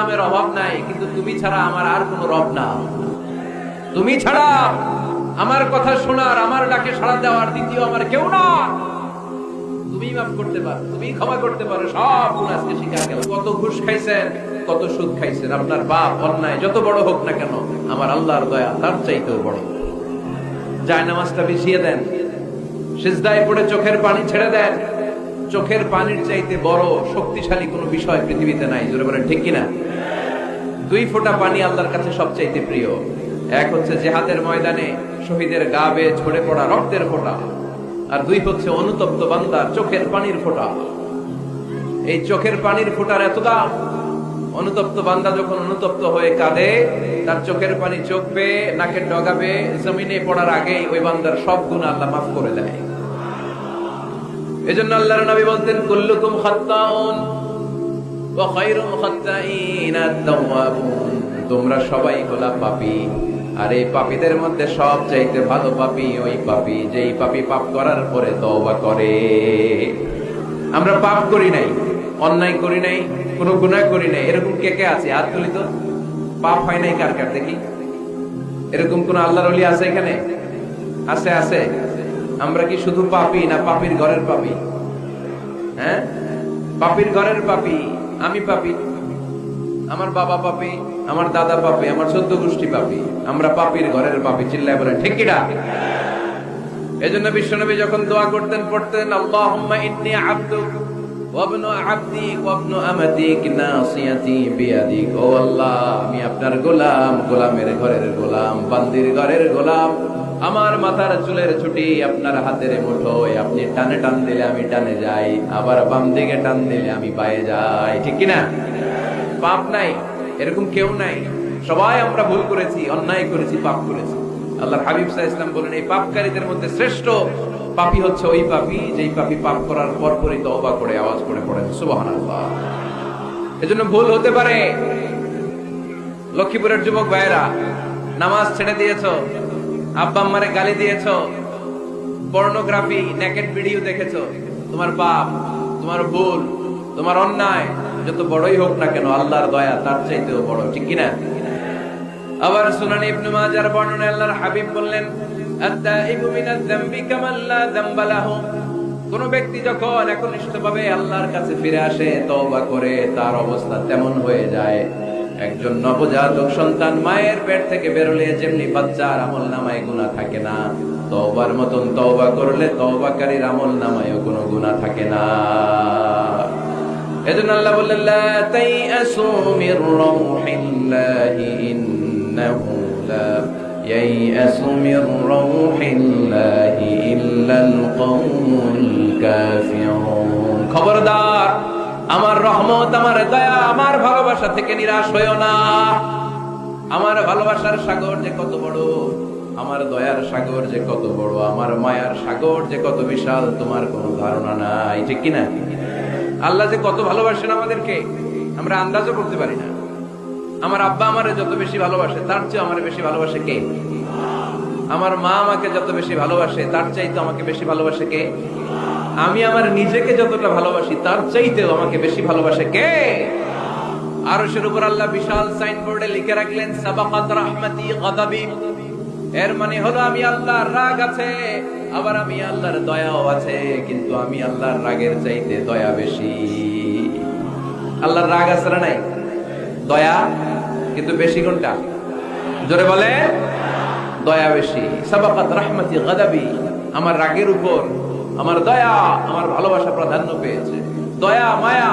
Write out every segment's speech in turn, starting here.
গোলামের অভাব নাই, কিন্তু তুমি ছাড়া আমার আর কোনো রব না। তুমি ছাড়া আমার কথা শোনার, আমার ডাকে সাড়া দেওয়ার দ্বিতীয় আমার কেউ না। তুমি মাফ করতে পারো তুমি ক্ষমা করতে পারো, সব গুণ আজকে কত ঘুষ খাইছেন, কত সুদ খাইছেন, আপনার বাপ অন্যায়, যত বড় হোক না কেন, আমার আল্লাহর দয়া তার চাইতেও বড়। নামাজটা বিছিয়ে দেন, সিজদায় পড়ে চোখের পানি ছেড়ে দেন চোখের পানির চাইতে বড় শক্তিশালী কোনো বিষয় পৃথিবীতে নাই। জোরে বলেন, ঠিক কিনা? দুই ফোঁটা পানি আল্লাহর কাছে সবচাইতে প্রিয়। এক হচ্ছে জেহাদের ময়দানে শহীদের গা বেয়ে ঝরে পড়া রক্তের ফোঁটা, আর দুই হচ্ছে অনুতপ্ত বান্দার চোখের পানির ফোঁটা। এই চোখের পানির ফোঁটার এত দাম? অনুতপ্ত বান্দা যখন অনুতপ্ত হয়ে কাঁদে, তার চোখের পানি চোখ পেয়ে নাকের ডগাবে জমিনে পড়ার আগেই ওই বান্দার সব গুণ আল্লাহ মাফ করে দেয়। এজন্য আল্লাহর নবী বলতেন, কুল্লুকুম খাত্তাউন ওয়া খায়রুল খাত্তাইন আত-তাওয়াবুন। তোমরা সবাই হলা পাপী। আর এই পাপীদের মধ্যে সব চাইতে ভালো পাপী ওই পাপী, যেই পাপী পাপ করার পরে তওবা করে। আমরা পাপ করি নাই, অন্যায় করি নাই, কোনো গুনাহ করি নাই। এরকম কে কে আছে? হাত তুলি তো। পাপ হয় নাই কার কার? দেখি। এরকম কোন আল্লাহর ওলি আছে এখানে? আছে আছে। আমরা কি শুধু পাপি না পাপির ঘরের পাপি? হ্যাঁ? পাপির ঘরের পাপি, আমি পাপি, আমার বাবা পাপি, আমার দাদা পাপি, আমার চোদ্দ গোষ্ঠী পাপি, আমরা পাপির ঘরের পাপি, চিল্লায় বলেন, ঠিক কিনা এজন্য বিশ্বনবী যখন দোয়া করতেন, পড়তেন আমাতিক আমি আপনার গোলাম, গোলামের ঘরের গোলাম, বান্দির ঘরের গোলাম। আমার মাথার চুলের ছুটি আপনার হাতের মুঠোয়। আপনি টানে টান দিলে আমি টানে যাই, আবার বাম দিকে টান দিলে আমি পায়ে যাই। ঠিক কিনা? পাপ নাই, এরকম কেউ নাই। সবাই আমরা ভুল করেছি, অন্যায় করেছি, পাপ করেছি। আল্লাহর হাবিব সাহ ইসলাম বলেন, এই পাপকারীদের মধ্যে শ্রেষ্ঠ পাপী হচ্ছে ওই পাপী যেই পাপী পাপ করার পর পরই তওবা করে, আওয়াজ করে পড়েন। সুবহানাল্লাহ। এজন্য ভুল হতে পারে। লক্ষ্মীপুরের যুবক ভাইয়েরা, নামাজ ছেড়ে দিয়েছ? আব্বা আম্মারে গালি দিয়েছ। পর্নোগ্রাফি নেকেট ভিডিও দেখেছ। তোমার পাপ তোমার ভুল, তোমার অন্যায়, যত বড়ই হোক না কেন, আল্লাহর দয়া তার চাইতেও বড়, ঠিক কিনা? আবার সুনানি ইবনে মাজার বর্ণনায় আল্লাহর হাবিব বললেন, আত-তাইবু মিনাজ যামবি কামান লা যামবা লাহু। কোন ব্যক্তি যখন একনিষ্ঠভাবে আল্লাহর কাছে ফিরে আসে, তওবা করে, তার অবস্থা তেমন হয়ে যায়। একজন নবজাতক সন্তান মায়ের পেট থেকে বেরোলে যেমনি বাচ্চার আমল নামায় গুনাহ থাকে না, তওবার মতন তওবা করলে তওবাকারীর আমল নামায়ও কোনো গুনাহ থাকে না। আল্লাহ বললেন ইন্নাহু ইল্লাল কাফিরুন। খবরদার আমার রহমত, আমার দয়া, আমার ভালোবাসা থেকে নিরাশ হইও না। আমার ভালোবাসার সাগর যে কত বড়, আমার দয়ার সাগর যে কত বড়, আমার মায়ার সাগর যে কত বিশাল, তোমার কোনো ধারণা নাই, ঠিক কিনা? আল্লাহ যে কত ভালোবাসেন আমাদেরকে, আমরা আন্দাজও করতে পারি না। আমার আব্বা আমারে যত বেশি ভালোবাসে, তার চেয়ে আমার বেশি ভালোবাসে কে? আমার মা আমাকে যত বেশি ভালোবাসে, তার চাইতে আমাকে বেশি ভালোবাসে কে? আমি আমার নিজেকে যতটা ভালোবাসি, তার চাইতেও আমাকে বেশি ভালোবাসে কে? আরশের উপর আল্লাহ বিশাল সাইনবোর্ডে লিখে রাখলেন এর মানে হলো আমি আল্লাহর রাগ আছে, আবার আমি আল্লাহর দয়াও আছে, কিন্তু আমি আল্লাহর রাগের চাইতে দয়া বেশি। আল্লাহর রাগ আছে না নাই? দয়া, কিন্তু বেশি কোনটা? জোরে বলে দয়া বেশি। সাবাকাত রাহমাতি গাদাবি, আমার রাগের উপর। আমার দয়া, আমার ভালোবাসা প্রাধান্য পেয়েছে। দয়া, মায়া,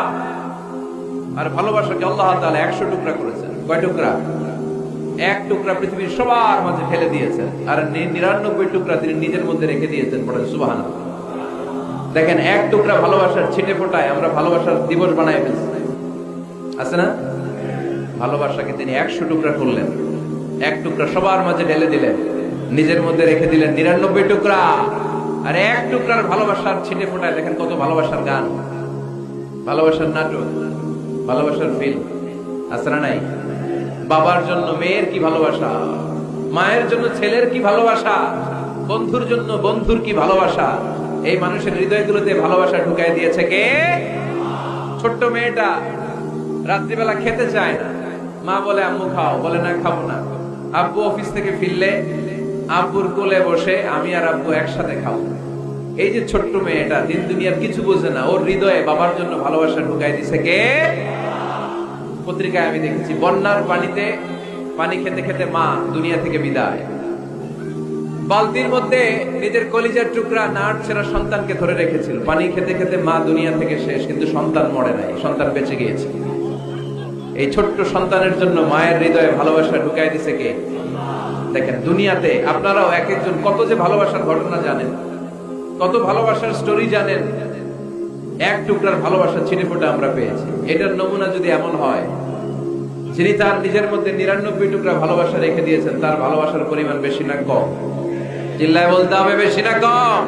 আর ভালোবাসাকে আল্লাহ তাআলা একশো টুকরা করেছেন। কয় টুকরা? এক টুকরা পৃথিবীর সবার মাঝে ফেলে দিয়েছেন। আর নিরানব্বই টুকরা তিনি নিজের মধ্যে রেখে দিয়েছেন সুবাহান দেখেন, এক টুকরা ভালোবাসার ছিটে ফোটায় আমরা ভালোবাসার দিবস বানায় ফেলছি। আছে না? ভালোবাসাকে তিনি একশো টুকরা করলেন। এক টুকরা সবার মাঝে ঢেলে দিলেন। নিজের মধ্যে রেখে দিলেন নিরানব্বই টুকরা। আর এক টুকরার ভালোবাসার ছিটে ফোটায় দেখেন কত ভালোবাসার গান। ভালোবাসার নাটক, ভালোবাসার ফিল্ম না নাই? বাবার জন্য মেয়ের কি ভালোবাসা? মায়ের জন্য ছেলের কি ভালোবাসা? বন্ধুর জন্য বন্ধুর কি ভালোবাসা? এই মানুষের হৃদয়গুলোতে ভালোবাসা ঢুকাই দিয়েছে কে? ছোট্ট মেয়েটা রাত্রিবেলা খেতে চায় না। মা বলে, আম্মু, খাও। বলে, না, খাব না। আব্বু অফিস থেকে ফিরলে আব্বুর কোলে বসে আমি আর আব্বু একসাথে খাব। এই যে ছোট্ট মেয়েটা, দিন দুনিয়ার কিছু বোঝে না। ওর হৃদয়ে বাবার জন্য ভালোবাসা ঢুকাই দিছে কে? পত্রিকায় আমি দেখেছি, বন্যার পানিতে পানি খেতে খেতে মা দুনিয়া থেকে বিদায়। বালতির মধ্যে নিজের কলিজার টুকরা নাট ছেড়া সন্তানকে ধরে রেখেছিল। পানি খেতে খেতে মা দুনিয়া থেকে শেষ, কিন্তু সন্তান মরে নাই, সন্তান বেঁচে গিয়েছে। এই ছোট্ট সন্তানের জন্য মায়ের হৃদয়ে ভালোবাসা ঢুকাই দিছে কে? দেখেন, দুনিয়াতে আপনারাও এক একজন কত যে ভালোবাসার ঘটনা জানেন, কত ভালোবাসার স্টোরি জানেন, এক টুকরার ভালোবাসা ছিটে ফোটা আমরা পেয়েছি। এটার নমুনা যদি এমন হয়, যিনি তার নিজের মধ্যে নিরানব্বই টুকরা ভালোবাসা রেখে দিয়েছেন, তার ভালোবাসার পরিমাণ বেশি না কম। চিল্লায় বলতে হবে বেশি না কম।